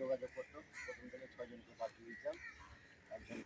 যোগাযোগ করতো। প্রথম থেকে ছয়জনকে পাঠিয়ে দিতাম। একজন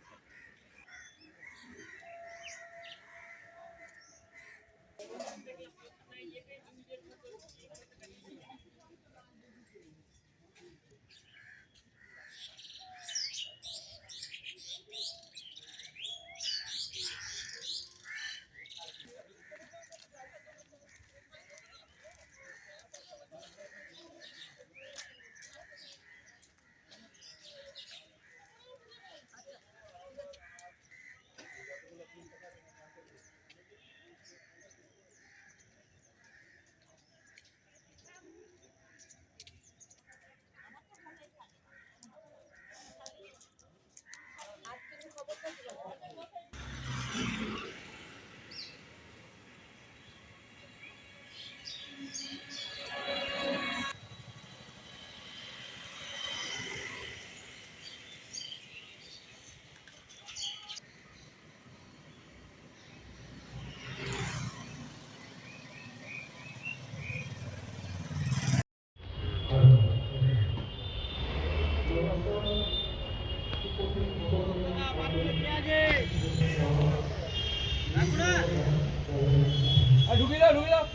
ঢুকিয়ে দাও ঢুকিয়ে দাও।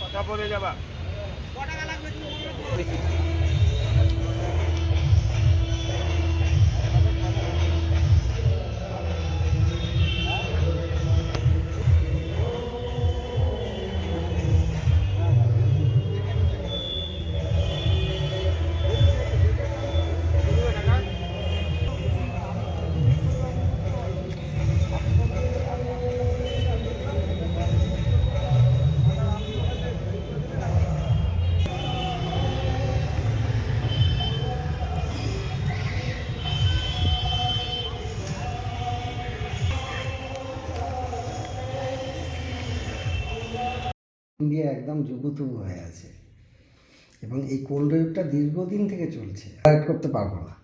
কথা বলে যাবা। ইন্ডিয়া একদম যুবতুব হয়ে আছে। এবং এই কোল্ড ওয়েভটা দীর্ঘদিন থেকে চলছে। কারেক্ট করতে পারব না।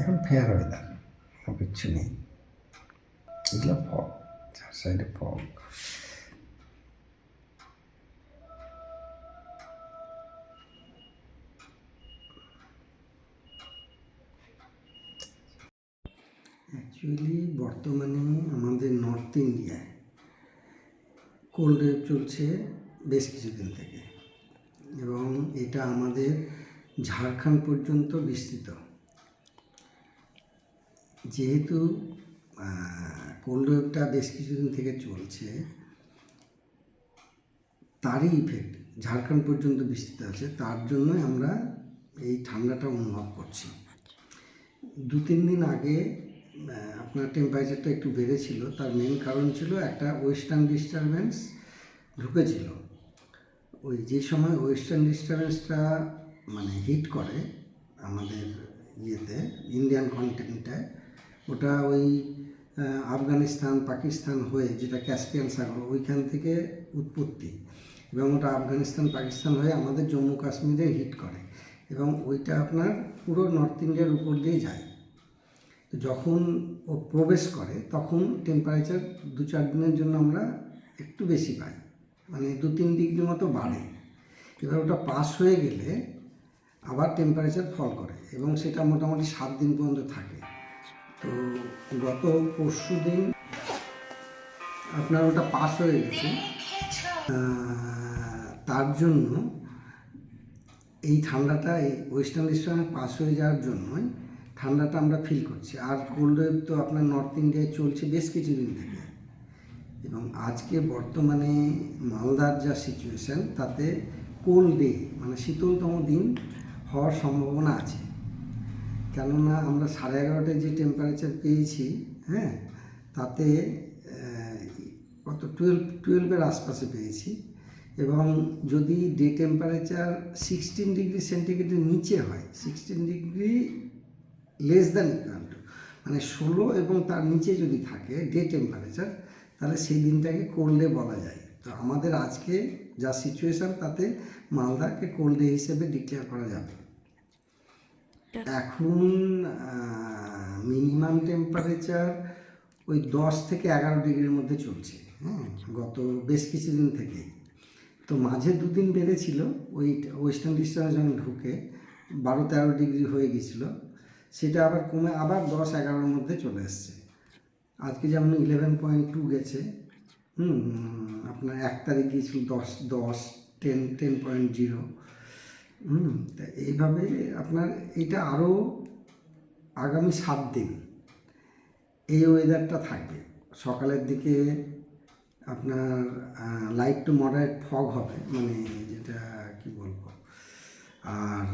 এখন ফেয়ার হয়ে ওয়েদার কিচ্ছু নেই। এগুলো সাইডে ফগ অ্যাকচুয়ালি বর্তমানে আমাদের নর্থ ইন্ডিয়ায় কোল্ড ওয়েভ চলছে বেশ কিছুদিন থেকে। এবং এটা আমাদের ঝাড়খণ্ড পর্যন্ত বিস্তৃত। যেহেতু কোল্ড ওয়েভটা বেশ কিছুদিন থেকে চলছে। তারই ইফেক্ট ঝাড়খণ্ড পর্যন্ত বিস্তৃত আছে, তার জন্যই আমরা এই ঠান্ডাটা অনুভব করছি। দু তিন দিন আগে আপনার টেম্পারেচারটা একটু বেড়েছিল, তার মেন কারণ ছিল একটা ওয়েস্টার্ন ডিস্টারবেন্স ঢুকেছিল। ওই যে সময় ওয়েস্টার্ন ডিস্টারবেন্সটা মানে হিট করে আমাদের ইয়েতে ইন্ডিয়ান কন্টিনেন্টে ওটা ওই আফগানিস্তান, পাকিস্তান হয়ে যেটা ক্যাসপিয়ান সাগর, ওইখান থেকে উৎপত্তি। এবং ওটা আফগানিস্তান, পাকিস্তান হয়ে আমাদের জম্মু কাশ্মীরে হিট করে। এবং ওইটা আপনার পুরো নর্থ ইন্ডিয়ার উপর দিয়ে যায়। তো যখন ও প্রবেশ করে, তখন টেম্পারেচার দু চার দিনের জন্য আমরা একটু বেশি পাই। মানে দু তিন ডিগ্রি মতো বাড়ে। এবার ওটা পাস হয়ে গেলে আবার টেম্পারেচার ফল করে। এবং সেটা মোটামুটি সাত দিন পর্যন্ত থাকে। তো গত পরশু দিন আপনার ওটা পাস হয়ে গেছে। তার জন্য এই ঠান্ডাটা, এই ওয়েস্টার্ন ডিস্টার্বে পাস হয়ে যাওয়ার জন্যই ঠান্ডাটা আমরা ফিল করছি। আর কোল্ড ওয়েভ তো আপনার নর্থ ইন্ডিয়ায় চলছে বেশ কিছুদিন থেকে। এবং আজকে বর্তমানে মালদার যা সিচুয়েশান তাতে কোল্ড ডে মানে শীতলতম দিন হওয়ার সম্ভাবনা আছে। কেননা আমরা সাড়ে এগারোটায় যে টেম্পারেচার পেয়েছি হ্যাঁ তাতে কত টুয়েলভ টুয়েলভের আশপাশে পেয়েছি এবং যদি ডে টেম্পারেচার সিক্সটিন ডিগ্রি সেন্টিগ্রেডের নিচে হয় sixteen degree less than equal to মানে ষোলো এবং তার নিচে যদি থাকে ডে টেম্পারেচার তাহলে সেই দিনটাকে কোল্ডে বলা যায়। তো আমাদের আজকে যা সিচুয়েশান তাতে মালদাকে কোল্ড হিসেবে ডিক্লেয়ার করা যাবে। এখন মিনিমাম টেম্পারেচার ওই দশ থেকে এগারো ডিগ্রির মধ্যে চলছে হ্যাঁ? গত বেশ কিছুদিন থেকে। তো মাঝে দুদিন বেড়েছিল ওই ওয়েস্টার্ন ডিস্টার্স যখন ঢুকে বারো তেরো ডিগ্রি হয়ে গেছিল সেটা আবার কমে, আবার দশ এগারোর মধ্যে চলে এসছে আজকে যেমন ইলেভেন পয়েন্ট টু গেছে, হুম, আপনার এক তারিখ গিয়েছিল দশ দশ টেন টেন পয়েন্ট জিরো হুম, তা এইভাবে আপনার এটা আরও আগামী সাত দিন এই ওয়েদারটা থাকবে। সকালের দিকে আপনার লাইট টু মডারেট ফগ হবে মানে যেটা কি বলব? আর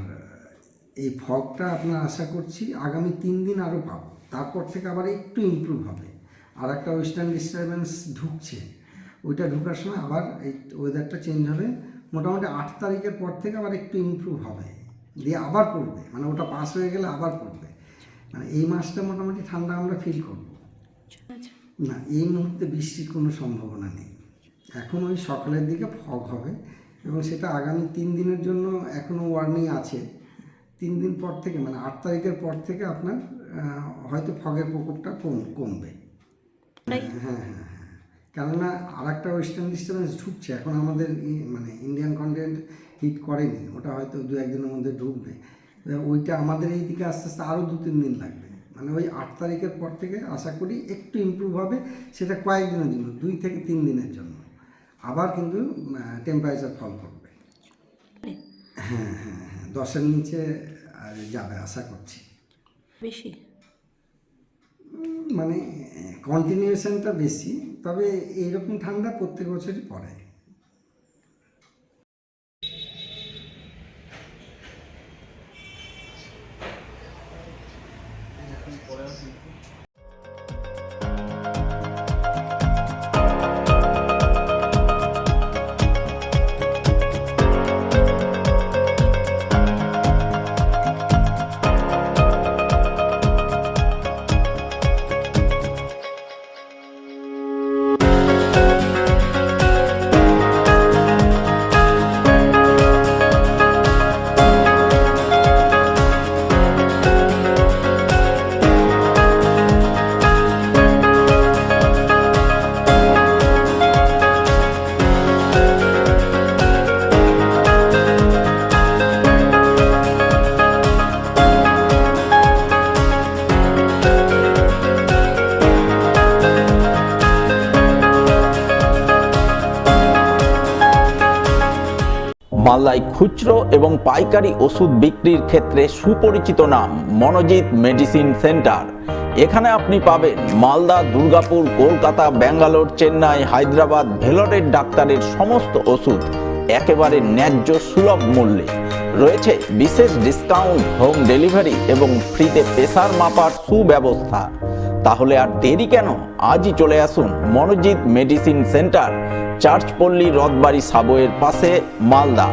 এই ফগটা আপনার আশা করছি আগামী তিন দিন আরও পাবো। তারপর থেকে আবার একটু ইমপ্রুভ হবে। আর একটা ওয়েস্টার্ন ডিস্টারবেন্স ঢুকছে। ওইটা ঢুকার সময় আবার এই ওয়েদারটা চেঞ্জ হবে। মোটামুটি আট তারিখের পর থেকে আবার একটু ইমপ্রুভ হবে। দিয়ে আবার পড়বে মানে ওটা পাস হয়ে গেলে আবার পড়বে। মানে এই মাসটা মোটামুটি ঠান্ডা আমরা ফিল করব। না এই মুহূর্তে বৃষ্টির কোনো সম্ভাবনা নেই। এখন ওই সকালের দিকে ফগ হবে এবং সেটা আগামী তিন দিনের জন্য এখনও ওয়ার্নিং আছে। তিন দিন পর থেকে মানে আট তারিখের পর থেকে আপনার হয়তো ফগের প্রকোপটা কম কমবে। হ্যাঁ হ্যাঁ হ্যাঁ। কেননা আর একটা ওয়েস্টার্ন ডিস্টার্বেন্স ঢুকছে এখন আমাদের মানে ইন্ডিয়ান কন্টিনেন্ট হিট করেনি ওটা হয়তো দু একদিনের মধ্যে ঢুকবে। ওইটা আমাদের এই দিকে আস্তে আস্তে আরও দু তিন দিন লাগবে। মানে ওই আট তারিখের পর থেকে আশা করি একটু ইমপ্রুভ হবে সেটা কয়েকদিনের জন্য দুই থেকে তিন দিনের জন্য। আবার কিন্তু টেম্পারেচার ফল করবে। হ্যাঁ হ্যাঁ হ্যাঁ দশের নিচে আর যাবে আশা করছি। বেশি? মানে কন্টিনিউশনটা বেশি। তবে এইরকম ঠান্ডা প্রত্যেক বছরই পড়ে। মালদায় খুচরো এবং পাইকারি ওষুধ বিক্রির ক্ষেত্রে সুপরিচিত নাম মনোজিৎ মেডিসিন সেন্টার। এখানে আপনি পাবেন মালদা, দুর্গাপুর, কলকাতা, ব্যাঙ্গালোর, চেন্নাই, হায়দ্রাবাদ, ভেলোরের ডাক্তারের সমস্ত ওষুধ একেবারে ন্যায্য সুলভ মূল্যে। রয়েছে বিশেষ ডিসকাউন্ট, হোম ডেলিভারি এবং ফ্রিতে প্রেসার মাপার সুব্যবস্থা। তাহলে আর দেরি কেন? আজই চলে আসুন মনোজিৎ মেডিসিন সেন্টার। চার্চপল্লী রথবাড়ি সাবয়ের পাশে মালদা।